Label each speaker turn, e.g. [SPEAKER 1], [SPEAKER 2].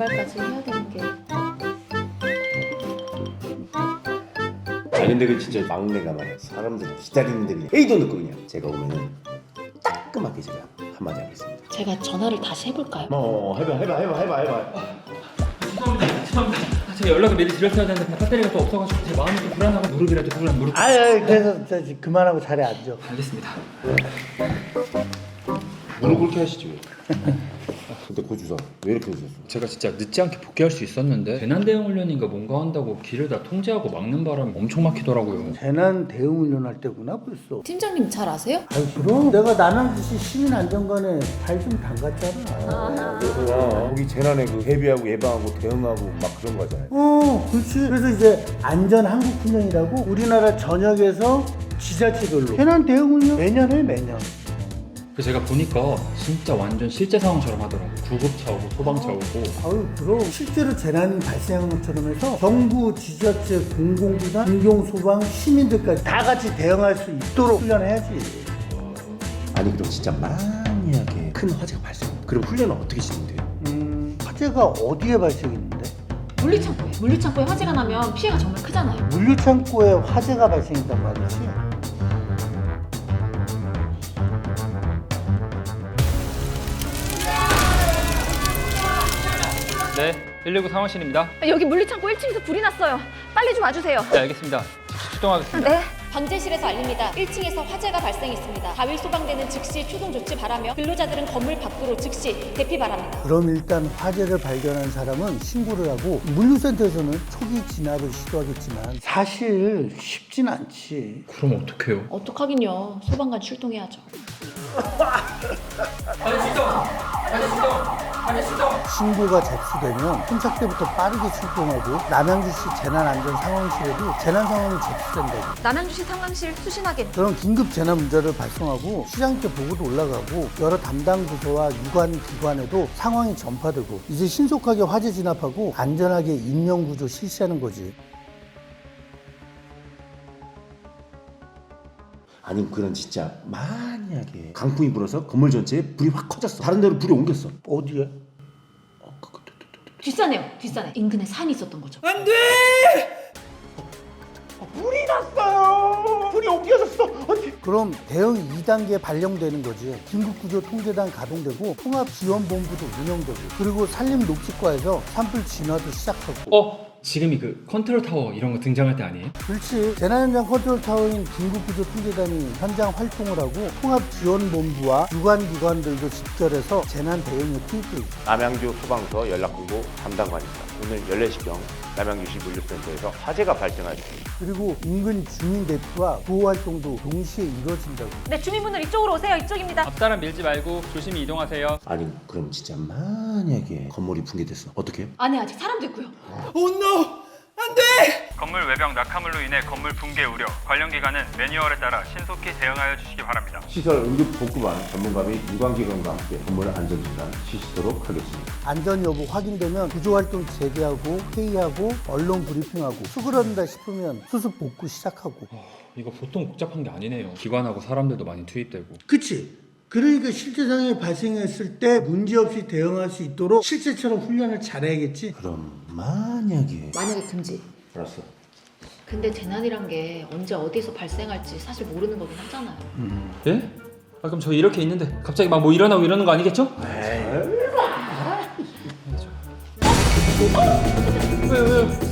[SPEAKER 1] 연말까지 해야 되는 게
[SPEAKER 2] 아니 근데 그 진짜 막내가 말이야 사람들 기다리는 데 그냥 A도 넣고 그냥 제가 오면은 따끔하게 제가 한마디 하겠습니다
[SPEAKER 1] 제가 전화를 다시 해볼까요?
[SPEAKER 2] 어 해봐 해봐 해봐 해봐 해봐
[SPEAKER 3] 죄송합니다. 죄송합니다. 아, 제가 연락을 미리 드렸어야 되는데 배터리가 또 없어가지고 제 마음이 좀 불안하고 무릎이라도 불안 무릎.
[SPEAKER 4] 아유 그래서 저 그만하고 자리에 앉아.
[SPEAKER 3] 알겠습니다.
[SPEAKER 2] 무릎 꿇게 하시죠 근데 고주사 왜 이렇게 늦었어?
[SPEAKER 3] 제가 진짜 늦지 않게 복귀할 수 있었는데 재난 대응 훈련인가 뭔가 한다고 길을 다 통제하고 막는 바람에 엄청 막히더라고요.
[SPEAKER 4] 재난 대응 훈련할 때구나 벌써.
[SPEAKER 1] 팀장님 잘 아세요?
[SPEAKER 4] 아이 그럼 내가 남양주시 시민안전관에 발 좀 담갔잖아.
[SPEAKER 2] 그래서 거기 재난에 그 대비하고 예방하고 대응하고 막 그런 거잖아요
[SPEAKER 4] 어, 그렇지. 그래서 이제 안전 한국 훈련이라고 우리나라 전역에서 지자체별로 재난 대응 훈련 매년 해 매년.
[SPEAKER 3] 그래서 제가 보니까 진짜 완전 실제 상황처럼 하더라고요. 구급차 오고 소방차 오고
[SPEAKER 4] 아유 그럼 실제로 재난이 발생한 것처럼 해서 정부, 지자체, 공공기관, 공공소방, 시민들까지 다 같이 대응할 수 있도록 훈련해야지.
[SPEAKER 2] 아니 그럼 진짜 만약에 큰 화재가 발생 그럼 훈련은 어떻게 진행돼요?
[SPEAKER 4] 음, 화재가 어디에 발생했는데?
[SPEAKER 1] 물류창고에 물류창고에 화재가 나면 피해가 정말 크잖아요
[SPEAKER 4] 물류창고에 화재가 발생했단 말이지.
[SPEAKER 3] 네, 119 상황실입니다.
[SPEAKER 5] 여기 물류창고 1층에서 불이 났어요. 빨리 좀 와주세요.
[SPEAKER 3] 네, 알겠습니다. 즉시 출동하겠습니다.
[SPEAKER 5] 네.
[SPEAKER 6] 방제실에서 알립니다. 1층에서 화재가 발생했습니다. 가위 소방대는 즉시 출동 조치 바라며 근로자들은 건물 밖으로 즉시 대피 바랍니다.
[SPEAKER 4] 그럼 일단 화재를 발견한 사람은 신고를 하고 물류센터에서는 초기 진압을 시도하겠지만 사실 쉽진 않지.
[SPEAKER 3] 그럼 어떡해요?
[SPEAKER 1] 어떡하긴요 소방관 출동해야죠
[SPEAKER 4] 신고가 접수되면 혼착 때부터 빠르게 출동하고 남양주시 재난안전상황실에도 재난 상황이 접수된다고.
[SPEAKER 5] 남양주시 상황실 수신 확인.
[SPEAKER 4] 그런 긴급 재난 문자를 발송하고 시장대 보고도 올라가고 여러 담당 부서와 유관 기관에도 상황이 전파되고 이제 신속하게 화재 진압하고 안전하게 인명 구조 실시하는 거지.
[SPEAKER 2] 아니 그런 진짜 만약에 강풍이 불어서 건물 전체에 불이 확 커졌어. 다른 데로 불이 옮겼어.
[SPEAKER 4] 어디에?
[SPEAKER 1] 뒷산에요. 뒷산에 인근에 산이 있었던 거죠.
[SPEAKER 2] 불이 났어요. 불이 옮겨졌어.
[SPEAKER 4] 그럼 대응 2단계 발령되는 거지. 긴급구조 통제단 가동되고 통합지원본부도 운영되고 그리고 산림녹지과에서 산불 진화도 시작하고.
[SPEAKER 3] 어, 지금이 그 컨트롤 타워 이런 거 등장할 때 아니에요?
[SPEAKER 4] 그렇지 재난현장 컨트롤 타워인 긴급구조 통제단이 현장 활동을 하고 통합지원본부와 유관기관들도 집결해서 재난 대응에 투입돼 있어.
[SPEAKER 7] 남양주 소방서 연락본부 담당관입니다. 오늘 14시경 남양주시 물류센터에서 화재가 발생하였습니다
[SPEAKER 4] 그리고 인근 주민 대피와 구호 활동도 동시에 이루어진다고.
[SPEAKER 5] 네, 주민분들 이쪽으로 오세요. 이쪽입니다.
[SPEAKER 3] 앞사람 밀지 말고 조심히 이동하세요.
[SPEAKER 2] 아니 그럼 진짜 만약에 건물이 붕괴됐어 어떻게 해요?
[SPEAKER 1] 안에 아직 사람도 있고요
[SPEAKER 8] 건물 외벽 낙하물로 인해 건물 붕괴 우려. 관련 기관은 매뉴얼에 따라 신속히 대응하여 주시기 바랍니다.
[SPEAKER 2] 시설 응급 복구반 전문가 및 유관기관과 함께 건물 안전진단 실시도록 하겠습니다
[SPEAKER 4] 안전 여부 확인되면 구조 활동 재개하고 회의하고 언론 브리핑하고 수그러든다 싶으면 수습 복구 시작하고.
[SPEAKER 3] 이거 보통 복잡한 게 아니네요. 기관하고 사람들도 많이 투입되고.
[SPEAKER 4] 그치? 그러니까 실제 상황이 발생했을 때 문제없이 대응할 수 있도록 실제처럼 훈련을 잘해야겠지?
[SPEAKER 2] 그럼 만약에
[SPEAKER 1] 만약에 금지
[SPEAKER 2] 알았어
[SPEAKER 1] 근데 재난이란 게 언제 어디서 발생할지 사실 모르는 거긴 하잖아요
[SPEAKER 3] 예? 아 그럼 저 이렇게 있는데 갑자기 막 뭐 일어나고 이러는 거 아니겠죠? 왜요 왜요?